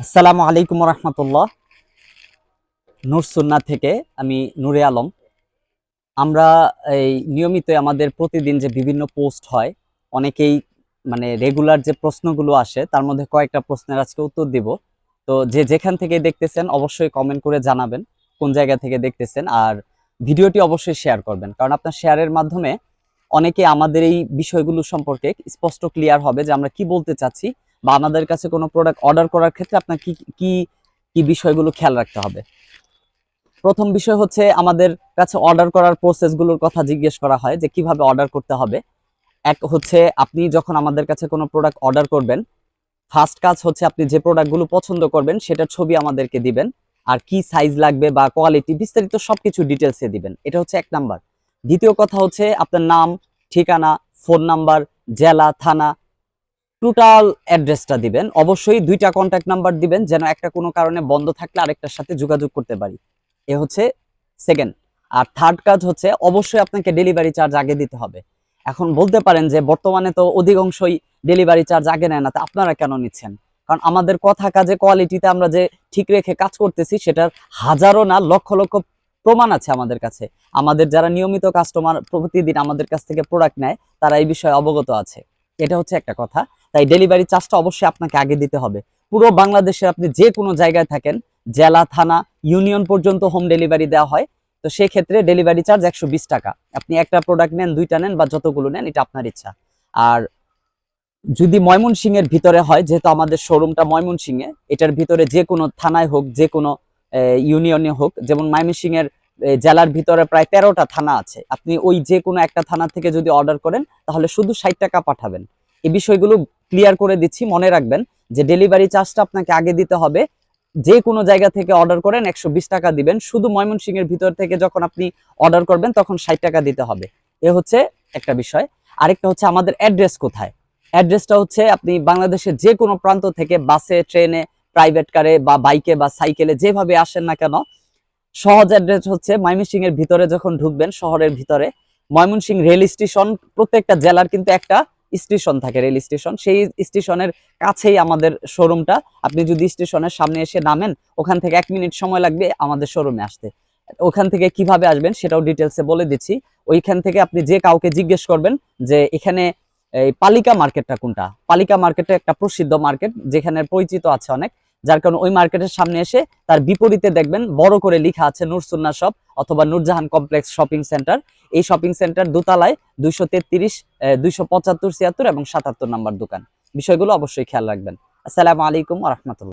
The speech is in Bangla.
আসসালামু আলাইকুম রহমতুল্লাহ। নূর সুন্না থেকে আমি নূরে আলম। আমরা এই নিয়মিত আমাদের প্রতিদিন যে বিভিন্ন পোস্ট হয়, অনেকেই মানে রেগুলার যে প্রশ্নগুলো আসে, তার মধ্যে কয়েকটা প্রশ্নের আজকে উত্তর দিব। তো যে যেখান থেকে দেখতেছেন, অবশ্যই কমেন্ট করে জানাবেন, কোন জায়গা থেকে দেখতেছেন, আর ভিডিওটি অবশ্যই শেয়ার করবেন। কারণ আপনার শেয়ারের মাধ্যমে অনেকে আমাদের এই বিষয়গুলো সম্পর্কে স্পষ্ট ক্লিয়ার হবে যে আমরা কি বলতে চাচ্ছি বা আমাদের কাছে কোনো প্রোডাক্ট অর্ডার করার ক্ষেত্রে আপনার কি কি কি বিষয়গুলো খেয়াল রাখতে হবে? প্রথম বিষয় হচ্ছে আমাদের কাছে অর্ডার করার প্রসেসগুলোর কথা জিজ্ঞেস করা হয় যে কীভাবে অর্ডার করতে হবে। এক হচ্ছে আপনি যখন আমাদের কাছে কোনো প্রোডাক্ট অর্ডার করবেন ফার্স্ট কাজ হচ্ছে আপনি যে প্রোডাক্টগুলো পছন্দ করবেন সেটার ছবি আমাদেরকে দিবেন আর কি সাইজ লাগবে বা কোয়ালিটি বিস্তারিত সবকিছু ডিটেলসে দিবেন। এটা হচ্ছে এক নাম্বার। দ্বিতীয় কথা হচ্ছে আপনার নাম, ঠিকানা ফোন নাম্বার জেলা, থানা টোটাল অ্যাড্রেসটা দিবেন। অবশ্যই দুইটা কন্ট্যাক্ট নাম্বার দিবেন, যেন একটা কোনো কারণে বন্ধ থাকলে আরেকটার সাথে যোগাযোগ করতে পারি। এ হচ্ছে সেকেন্ড আর থার্ড কাজ হচ্ছে অবশ্যই আপনাকে ডেলিভারি চার্জ আগে দিতে হবে। এখন বলতে পারেন যে বর্তমানে তো অধিকাংশই ডেলিভারি চার্জ আগে নেয় না, তা আপনারা কেন নিচ্ছেন? কারণ আমাদের কথা কাজে কোয়ালিটিতে আমরা যে ঠিক রেখে কাজ করতেছি, সেটার হাজারো না লক্ষ লক্ষ প্রমাণ আছে আমাদের কাছে। আমাদের যারা নিয়মিত কাস্টমার প্রতিদিন আমাদের কাছ থেকে প্রোডাক্ট নেয়, তারা এই বিষয়ে অবগত আছে। এটা হচ্ছে একটা কথা। তাই ডেলিভারি চার্জটা অবশ্যই আপনাকে আগে দিতে হবে। পুরো বাংলাদেশে আপনি যে কোনো জায়গায় থাকেন, জেলা, থানা ইউনিয়ন পর্যন্ত হোম ডেলিভারি দেওয়া হয়, তো সেই ক্ষেত্রে ডেলিভারি চার্জ একশো বিশ টাকা। আপনি একটা প্রোডাক্ট নেন, দুইটা নেন বা যতগুলো নেন, এটা আপনার ইচ্ছা। আর যদি ময়মনসিং এর ভিতরে হয়, যেহেতু আমাদের শোরুমটা ময়মনসিং এ এটার ভিতরে যে কোনো থানায় হোক, যে কোনো ইউনিয়নে হোক, যেমন ময়মনসিং এর জেলার ভিতরে প্রায় তেরোটা থানা আছে। আপনি ওই যে কোনো একটা থানা থেকে যদি অর্ডার করেন, তাহলে শুধু ষাট টাকা পাঠাবেন। এই বিষয়গুলো ক্লিয়ার করে দিচ্ছি, মনে রাখবেন যে ডেলিভারি চার্জটা আপনাকে আগে দিতে হবে। যে কোনো জায়গা থেকে অর্ডার করেন, একশো বিশ টাকা দিবেন। শুধু ময়মনসিং এর ভিতর থেকে যখন আপনি অর্ডার করবেন, তখন ষাট টাকা দিতে হবে। এ হচ্ছে একটা বিষয়। আরেকটা হচ্ছে আমাদের অ্যাড্রেস কোথায়? অ্যাড্রেসটা হচ্ছে আপনি বাংলাদেশের যে কোনো প্রান্ত থেকে বাসে, ট্রেনে প্রাইভেট কারে বা বাইকে বা সাইকেলে যেভাবে আসেন না কেন, সহজ অ্যাড্রেস হচ্ছে ময়মনসিং এর ভিতরে যখন ঢুকবেন, শহরের ভিতরে। ময়মনসিং রেল স্টেশন প্রত্যেকটা জেলার কিন্তু একটা স্টেশন থাকে, রেল স্টেশন। সেই স্টেশনের কাছেই আমাদের শোরুমটা। আপনি যদি স্টেশনের সামনে এসে নামেন, ওখান থেকে এক মিনিট সময় লাগবে আমাদের শোরুমে আসতে। ওখান থেকে কীভাবে আসবেন সেটাও ডিটেলসে বলে দিচ্ছি। ওইখান থেকে আপনি যে কাউকে জিজ্ঞেস করবেন যে এখানে এই পালিকা মার্কেটটা কোনটা? পালিকা মার্কেটটা একটা প্রসিদ্ধ মার্কেট, যেখানে পরিচিত আছে অনেক। যার কারণে ওই মার্কেটের সামনে এসে তার বিপরীতে দেখবেন বড় করে লেখা আছে নুরসুন্না শপ অথবা নূরজাহান কমপ্লেক্স শপিং সেন্টার। এই শপিং সেন্টার দোতলায় দুইশো তেত্রিশ দুইশো পঁচাত্তর, ছিয়াত্তর এবং সাতাত্তর নাম্বার দোকান। বিষয়গুলো অবশ্যই খেয়াল রাখবেন। আসসালামু আলাইকুম রহমতুল্লাহ।